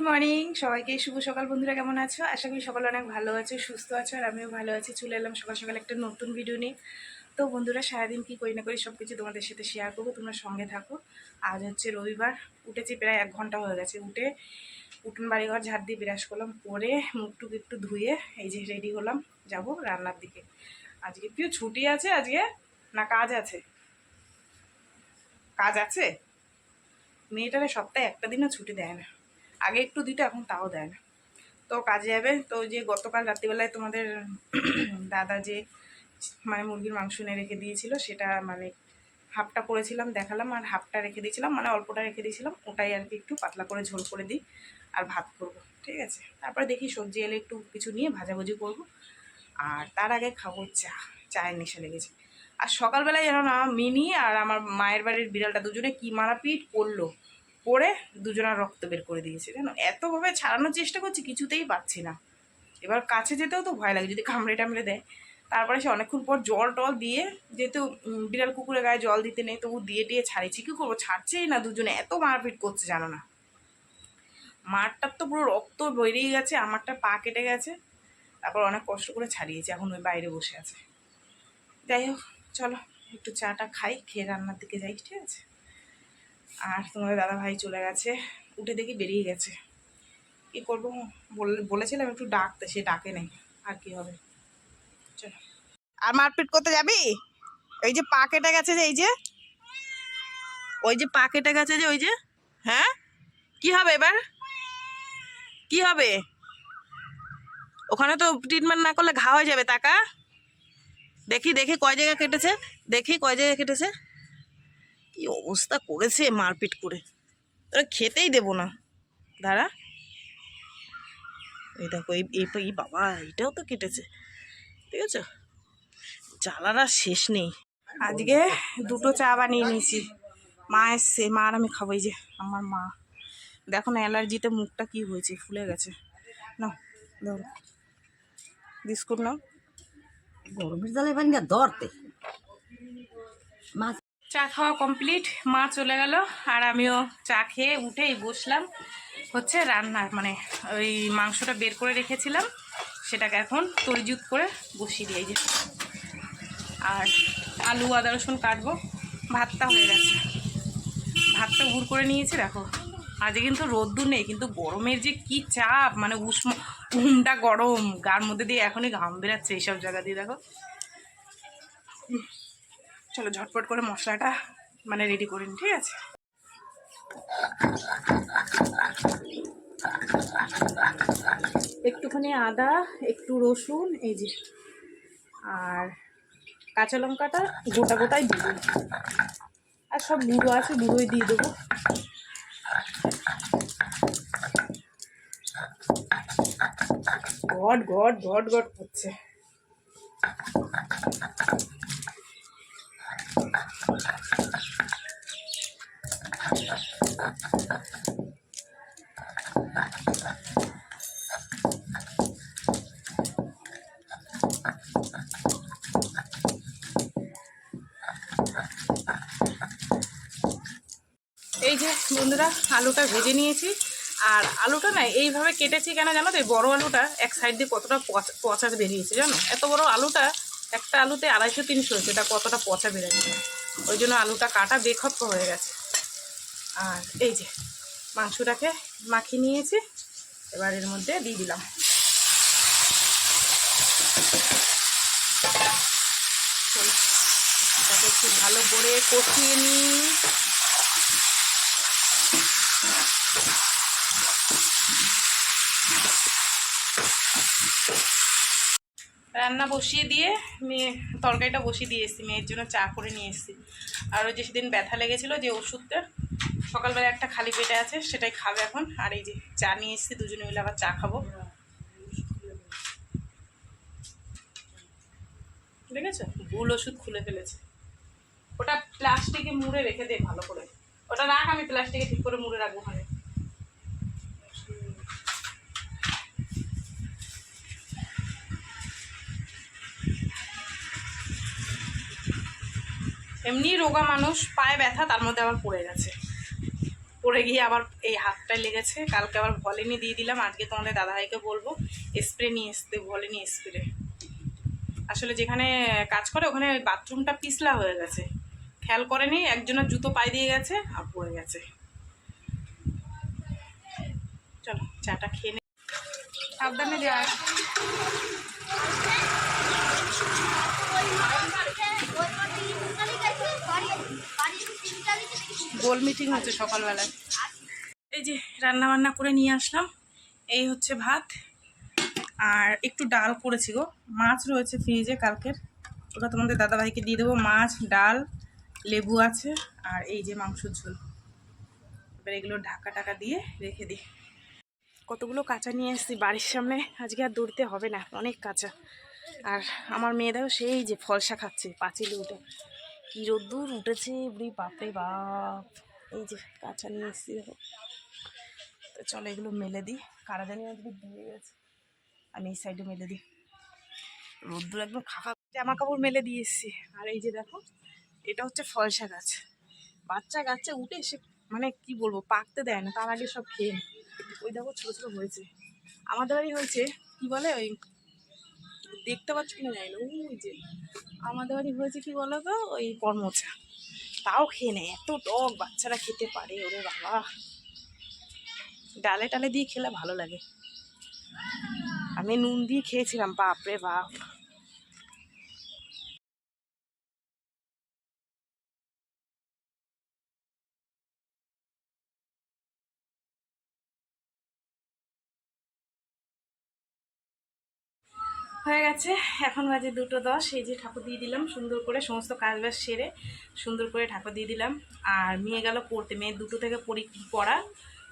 Good morning সবাইকে শুভ সকাল বন্ধুরা, কেমন আছো? আশা করি সকাল অনেক ভালো আছো, সুস্থ আছো, আর আমিও ভালো আছি। চলে এলাম সকাল সকাল একটা নতুন ভিডিও নিয়ে। তো বন্ধুরা, সারাদিন কী করি না করি সব কিছু তোমাদের সাথে শেয়ার করব, তোমরা সঙ্গে থাকো। আজ হচ্ছে রবিবার, উঠেছি প্রায় এক ঘণ্টা হয়ে গেছে। উঠে উঠোন, বাড়িঘর, ঝাড় দিয়ে বিরাজ করলাম, পরে মুখ টুক একটু ধুয়ে এই যে রেডি হলাম, যাব রান্নার দিকে। আজকে কেউ ছুটি আছে আজকে, না কাজ আছে? কাজ আছে? মেয়েটারে সপ্তাহে একটা দিনও ছুটি দেয় না। আগে একটু দিত, এখন তাও দেয় না। তো কাজে যাবে। তো যে গতকাল রাত্রিবেলায় তোমাদের দাদা যে মানে মুরগির মাংস এনে রেখে দিয়েছিল, সেটা মানে হাফটা করেছিলাম, দেখালাম, আর হাফটা রেখে দিয়েছিলাম মানে অল্পটা রেখে দিয়েছিলাম। ওটাই আর কি একটু পাতলা করে ঝোল করে দিই আর ভাত করব, ঠিক আছে? তারপরে দেখি সবজি এলে একটু কিছু নিয়ে ভাজাভুজি করব। আর তার আগে খাব চা, চায়ের নেশা লেগেছে। আর সকালবেলায় যেন না, মিনি আর আমার মায়ের বাড়ির বিড়ালটা দুজনে কি মারাপিট করল। করে দুজনার রক্ত বের করে দিয়েছে, জানো? এতভাবে ছাড়ানোর চেষ্টা করছি, কিছুতেই পাচ্ছি না। এবার কাছে যেতেও তো ভয় লাগে, যদি কামড়ে টামড়ে দেয়। তারপরে সে অনেকক্ষণ পর জল টল দিয়ে যেহেতু বিড়াল কুকুরের গায়ে জল দিতে নেই, তবু দিয়ে দিয়ে ছাড়িয়েছি। কী করব? ছাড়ছেই না দুজনে, এত মারপিট করছে, জানো না। মারটার তো পুরো রক্ত বেরিয়ে গেছে, আমারটা পা কেটে গেছে। তারপর অনেক কষ্ট করে ছাড়িয়েছে, এখন ওই বাইরে বসে আছে। যাই হোক, চলো, একটু চাটা খাই, খেয়ে রান্নার দিকে যাই, ঠিক আছে? আর তোমাদের দাদা ভাই চলে গেছে। উঠে দেখি বেরিয়ে গেছে। কী করব? বল- বলেছিলাম একটু ডাকতে সে ডাকে নেই। আর কি হবে? চলো। আর মারপিট করতে যাবি? ওই যে পা কেটে গেছে যে, এই যে। ওই যে পা কেটে গেছে যে, ওই যে। হ্যাঁ? কি হবে এবার? কি হবে? ওখানে তো ট্রিটমেন্ট না করলে ঘা হয়ে যাবে, টাকা। দেখি দেখি কয় জায়গায় কেটেছে। দেখি কয় জায়গায় কেটেছে। কি অবস্থা করেছে মারপিট করে? তোরা খেতেই দেবো না। দাঁড়া। এই দেখো এই বাবা এটাও তো কেটেছে। ঠিক আছে? জ্বালার আর শেষ নেই। আজকে দুটো চা বানিয়ে নিয়েছি। মা এসছে মা আর আমি খাব এই যে আমার মা। দেখো না অ্যালার্জিতে মুখটা কি হয়েছে ফুলে গেছে। না ধরো বিস্কুট নাও। গরমের জালে পানি না ধরতে মাছ চা খাওয়া কমপ্লিট মা চলে গেল আর আমিও চা খেয়ে উঠেই বসলাম হচ্ছে রান্নার মানে ওই মাংসটা বের করে রেখেছিলাম, সেটাকে এখন তরিজুত করে বসিয়ে দিয়ে যে। আর আলু, আদা, রসুন কাটবো, ভাতটা হয়ে গেছে। ভাতটা গুড় করে নিয়েছি, দেখো। আজকে কিন্তু রোদ্দুর নেই, কিন্তু গরমের যে কি চাপ মানে উষ্ম উমটা গরম, গার মধ্যে দিয়ে এখনই ঘাম বেরাচ্ছে এইসব জায়গা দিয়ে, দেখো। চলো ঝটপট করে মশলাটা মানে রেডি করে নিই, ঠিক আছে? একটুখানি আদা, একটু রসুন, এই যে, আর কাঁচা লঙ্কাটা গোটা গোটাই দিয়ে দেবো। আর সব গুঁড়ো আছে, গুঁড়োই দিয়ে দেবো। গড গড গড গড করছে এই যে বন্ধুরা, আলুটা ভেজে নিয়েছি। আর আলুটা না এইভাবে কেটেছি কেন জানো তো? এই বড় আলুটা এক সাইড দিয়ে কতটা পচা বেরিয়েছে জানো? এত বড় আলুটা একটা আলুতে আড়াইশো, তিনশো হচ্ছে এটা কতটা পচা বেরিয়েছে? ওই জন্য আলুটা কাটা বেখত্ত হয়ে গেছে। আর এই যে, মাংসটাকে মাখিয়ে নিয়েছি। এবার এর মধ্যে দিয়ে দিলাম। একটু ভালো করে কষিয়ে নিই। রান্না বসিয়ে দিয়ে মেয়ে তরকারিটা বসিয়ে দিয়ে এসেছি, মেয়ের জন্য চা করে নিয়ে এসেছি। আর ওই যে সেদিন ব্যথা লেগেছিলো যে ওষুধটা, সকালবেলা একটা খালি পেটে আছে, সেটাই খাবে এখন। আর এই যে চা নিয়ে এসেছি, দুজনে মিলে আবার চা খাব। দেখেছ? ভুল ওষুধ খুলে ফেলেছে। ওটা প্লাস্টিকে মুড়ে রেখে দে ভালো করে। ওটা রাখ, আমি প্লাস্টিকে ঠিক করে মুড়ে রাখব ওখানে এমনি রোগা মানুষ, পায়ে ব্যথা, তার মধ্যে আবার পড়ে গেছে। পড়ে গিয়ে আবার এই হাতটায় লেগেছে। কালকে আবার ভলেনি দিয়ে দিলাম। আজকে তোমাদের দাদাভাইকে বলব স্প্রে নিয়ে আসতে ভলেনি স্প্রে আসলে যেখানে কাজ করে, ওখানে বাথরুমটা পিছলা হয়ে গেছে। খেয়াল করেনি, একজনের জুতো পায়ে দিয়ে গেছে আর পড়ে গেছে। চলো, চাটা খেয়ে নে। সাবধানে যা। গোল মিটিং হচ্ছে সকালবেলায়। এই যে রান্না বান্না করে নিয়ে আসলাম। এই হচ্ছে ভাত। আর একটু ডাল করেছি গো। মাছ রয়েছে ফ্রিজে কালকের। ওটা তোমাদের দাদাভাইকে দিয়ে দেবো। মাছ, ডাল, লেবু আছে, আর এই যে মাংসর ঝোল। এবার এগুলো ঢাকা টাকা দিয়ে রেখে দিই। কতগুলো কাঁচা নিয়ে এসেছি বাড়ির সামনে। আজকে আর দৌড়তে হবে না, অনেক কাঁচা। আর আমার মেয়েরাও সেই যে ফলসা খাচ্ছে, পাঁচিলে উঠে কি রোদ্দুর উঠেছে বুড়ি বাপে বাপ। এই যে কাঁচা নিয়ে এসেছি দেখো। তো চলো এগুলো মেলে দিই। কারা জানি আজকে দিয়ে গেছে। আমি এই সাইডে মেলে দিই। রোদ্দুর একদম খাফা জামা কাপড় মেলে দিয়ে এসেছি। আর এই যে দেখো, এটা হচ্ছে ফলসা গাছ। বাচ্চা গাছে উঠে এসে মানে কি বলব, পাকতে দেয় না। তার আগে সব খেয়ে ওই দেখো ছোটো ছোটো হয়েছে। আমাদের বাড়ি হয়েছে, কি বলে ওই দেখতে পাচ্ছ কিনা জানি না। ওই যে আমাদের বাড়ি হয়েছে কি বলো তো ওই কর্মচা। তাও খেয়ে নেয়। এত টক বাচ্চারা খেতে পারে, ওরে বাবা। ডালে টালে দিয়ে খেলে ভালো লাগে। আমি নুন দিয়ে খেয়েছিলাম, বাপরে বাপ। হয়ে গেছে। এখন বাজে দুটো দশ। এই যে ঠাকুর দিয়ে দিলাম সুন্দর করে, সমস্ত কাজ বাজ সেরে সুন্দর করে ঠাকুর দিয়ে দিলাম। আর মেয়ে গেল পড়তে। মেয়ে দুটো থেকে পড়ি পড়া,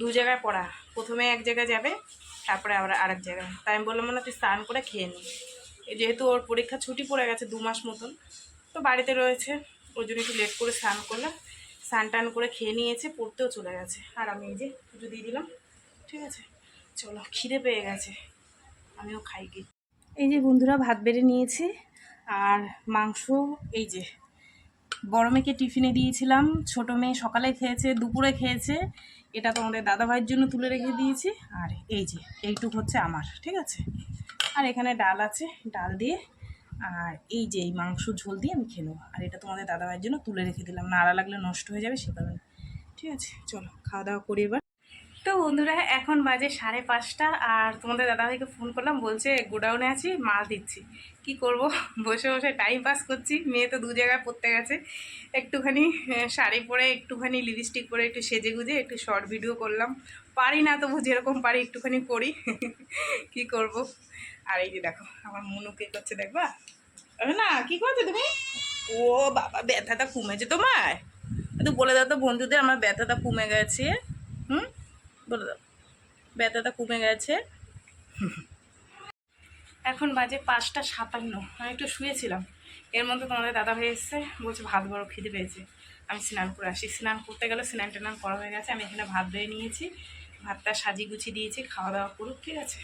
দু জায়গায় পড়া। প্রথমে এক জায়গায় যাবে, তারপরে আবার আরেক জায়গায়। তাই আমি বললাম না তুই স্নান করে খেয়ে নি। যেহেতু ওর পরীক্ষা ছুটি পড়ে গেছে দু মাস মতন, তো বাড়িতে রয়েছে। ওই জন্য একটু লেট করে স্নান করলাম। স্নান টান করে খেয়ে নিয়েছে, পড়তেও চলে গেছে। আর আমি এই যে পুজো দিয়ে দিলাম। ঠিক আছে? চলো, খিদে পেয়ে গেছে। আমিও খাই কি এই যে বন্ধুরা ভাত বেড়ে নিয়েছি, আর মাংস, এই যে বড় মেয়েকে টিফিনে দিয়েছিলাম, ছোট মেয়ে সকালে খেয়েছে, দুপুরে খেয়েছে, এটা তোমাদের দাদা ভাইয়ের জন্য তুলে রেখে দিয়েছি, আর এই যে, এইটুক হচ্ছে আমার, ঠিক আছে? আর এখানে ডাল আছে, ডাল দিয়ে, আর এই যে এই মাংস ঝোল দিয়ে আমি নেব, আর এটা তোমাদের দাদা ভাইয়ের জন্য তুলে রেখে দিলাম, নাড়া লাগলে নষ্ট হয়ে যাবে, সে কারণে ঠিক আছে? চলো, খাওয়া দাওয়া করি এবার। তো বন্ধুরা, এখন বাজে সাড়ে পাঁচটা আর তোমাদের দাদাভাইকে ফোন করলাম, বলছে গোডাউনে আছি, মাল দিচ্ছি। কি করব? বসে বসে টাইম পাস করছি, মেয়ে তো দু জায়গায় পড়তে গেছে। একটুখানি শাড়ি পরে একটুখানি লিপস্টিক পরে একটু সেজে গুজে একটু শর্ট ভিডিও করলাম। পারি না তবু যেরকম পারি, একটুখানি করি। কি করব? আর এই যে দেখো, আমার মনুকে করছে দেখবা? না, কি করছ তুমি? ও বাবা, ব্যথাটা কমেছে তোমার। তো বলে দাও তো বন্ধুদের, আমার ব্যথাটা কমে গেছে। ব্যথাটা কমে গেছে। এখন বাজে পাঁচটা সাতান্ন। আমি একটু শুয়েছিলাম। এর মধ্যে তোমাদের দাদা ভাই এসছে, বলছে ভাত বড় খিদে পেয়েছে। আমি স্নান করে আসি। স্নান করতে গেলে স্নান টান করা হয়ে গেছে। আমি এখানে ভাত বেড়ে নিয়েছি। ভাতটা সাজিয়ে গুছিয়ে দিয়েছি। খাওয়া দাওয়া করুক, ঠিক আছে?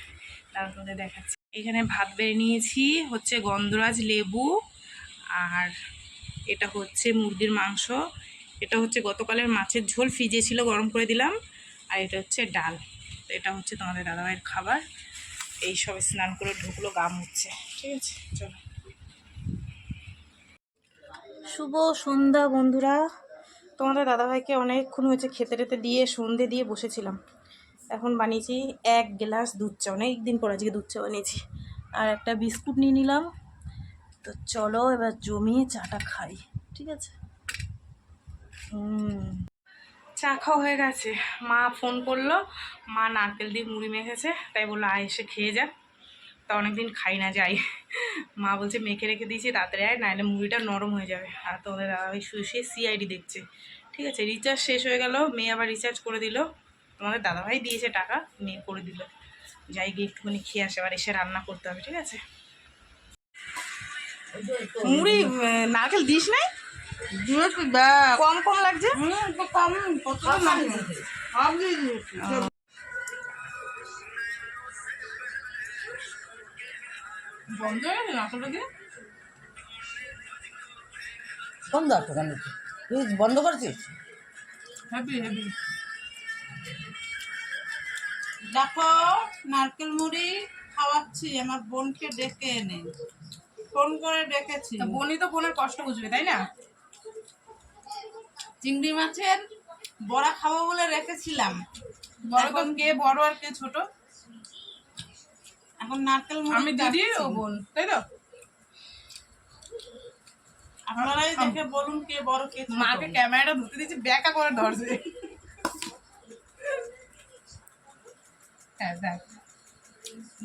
তারপর তোমাদের দেখাচ্ছি। এখানে ভাত বেড়ে নিয়েছি, হচ্ছে গন্ধরাজ লেবু আর এটা হচ্ছে মুরগির মাংস। এটা হচ্ছে গতকালের মাছের ঝোল। ফ্রিজে ছিল, গরম করে দিলাম। আর এটা হচ্ছে ডাল। তো এটা হচ্ছে তোমাদের দাদাভাইয়ের খাবার। এই সবে স্নান করে ঢুকলো গাম হচ্ছে ঠিক আছে, চলো। শুভ সন্ধ্যা বন্ধুরা। তোমাদের দাদাভাইকে অনেকক্ষণ হয়েছে খেতে টেতে দিয়ে, সন্ধে দিয়ে বসেছিলাম। এখন বানিয়েছি এক গ্লাস দুধ চা। অনেক দিন পর আজকে দুধ চা বানিয়েছি। আর একটা বিস্কুট নিয়ে নিলাম। তো চলো এবার জমিয়ে চাটা খাই। ঠিক আছে? হুম। চা খাওয়া হয়ে গেছে। মা ফোন করল। মা নারকেল দিয়ে মুড়ি মেখেছে, তাই বলল, আয় এসে খেয়ে যা। তা অনেকদিন খাই না, যাই। মা বলছে, মেখে রেখে দিয়েছি, তাড়াতাড়ি আয়, নাহলে মুড়িটা নরম হয়ে যাবে। আর তোমাদের দাদাভাই শুয়ে শুয়ে সিআইডি দেখছে। ঠিক আছে রিচার্জ শেষ হয়ে গেল, মেয়ে আবার রিচার্জ করে দিল। তোমাদের দাদাভাই দিয়েছে টাকা, মেয়ে করে দিল। যাই গিয়ে একটুখানি খেয়ে আসে, আবার এসে রান্না করতে হবে, ঠিক আছে? মুড়ি নারকেল দিস নাই? কম কম লাগছে? কম বন্ধ হয়ে বন্ধ আছে কেন তুই বন্ধ করছিস? হ্যাপি হ্যাপি দেখো নারকেল মুড়ি খাওয়াচ্ছি আমার বোনকে ডেকে এনে। ফোন করে ডেকেছি। তো বোনই তো বোনের কষ্ট বুঝবে তাই না? চিংড়ি মাছের বড়া খাব বলে রেখেছিলাম। বড় তো কে বড় আর কে ছোট? এখন নারকেল আমি দিদি ও বোন তাই তো? আপনারাই দেখে বলুন কে বড় কে। মাকে ক্যামেরাটা ধরতে দিয়েছি ব্যাকা করে ধরছে। হ্যাঁ দেখ।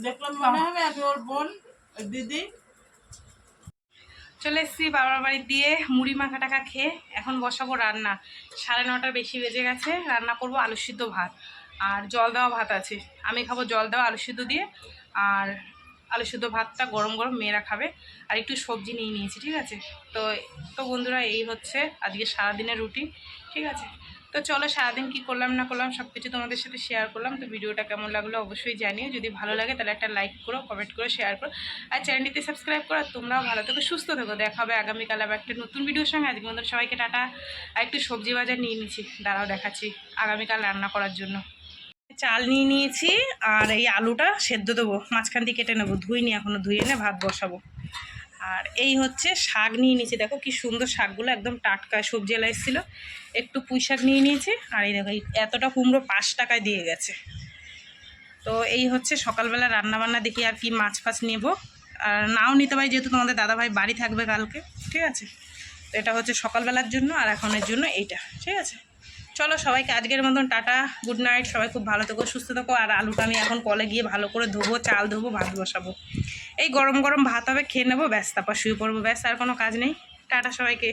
দেখলে মনে হবে আমি ওর বোন দিদি। চলে এসেছি বাবার বাড়ি দিয়ে মুড়ি মাখা টাকা খেয়ে এখন বসাবো রান্না। সাড়ে নটার বেশি বেজে গেছে, রান্না করব আলু সিদ্ধ ভাত। আর জল দেওয়া ভাত আছে। আমি খাব জল দেওয়া, আলু সিদ্ধ দিয়ে। আর আলু সিদ্ধ ভাতটা গরম গরম মেয়েরা খাবে। আর একটু সবজি নিয়ে নিয়েছি, ঠিক আছে? তো তো বন্ধুরা, এই হচ্ছে আজকে সারাদিনের রুটি, ঠিক আছে? তো চলো সারাদিন কি করলাম না করলাম সব কিছু তোমাদের সাথে শেয়ার করলাম। তো ভিডিওটা কেমন লাগল অবশ্যই জানিও। যদি ভালো লাগে তাহলে একটা লাইক করো কমেন্ট করো শেয়ার করো। আর চ্যানেলটিতে সাবস্ক্রাইব করো তোমরাও ভালো থেকো, সুস্থ থেকো। দেখা হবে আগামীকাল আবার একটা নতুন ভিডিওর সঙ্গে। আজকে মতন সবাইকে টাটা। আর একটু সবজি বাজার নিয়ে নিচ্ছি। দাঁড়াও দেখাচ্ছি আগামীকাল রান্না করার জন্য। চাল নিয়ে নিয়েছি, আর এই আলুটা সেদ্ধ দেবো। মাঝখান দিয়ে কেটে নেব। ধুইনি এখনও ধুয়ে এনে ভাত বসাবো। আর এই হচ্ছে শাক নিয়ে নিয়েছি। দেখো কি সুন্দর শাকগুলো একদম টাটকা সবজি এলা একটু পুঁই শাক নিয়ে নিয়েছি। আর এই দেখো এতটা কুমড়ো পাঁচ টাকায় দিয়ে গেছে। তো এই হচ্ছে সকালবেলা রান্নাবান্না, দেখি আর কি মাছ ফাছ নেব। আর নাও নিতে পারি, যেহেতু তোমাদের দাদাভাই বাড়ি থাকবে কালকে, ঠিক আছে? তো এটা হচ্ছে সকালবেলার জন্য আর এখনের জন্য এইটা, ঠিক আছে? চলো সবাইকে আজকের মতন টাটা, গুড নাইট, সবাই খুব ভালো থেকো, সুস্থ থেকো। আর আলুটা আমি এখন কলে গিয়ে ভালো করে ধোবো, চাল ধোবো, ভাত বসাবো। এই গরম গরম ভাত হবে, খেয়ে নেব, ব্যাস, তারপর শুয়ে পড়ব, ব্যাস, আর কোনো কাজ নেই। টাটা সবাইকে।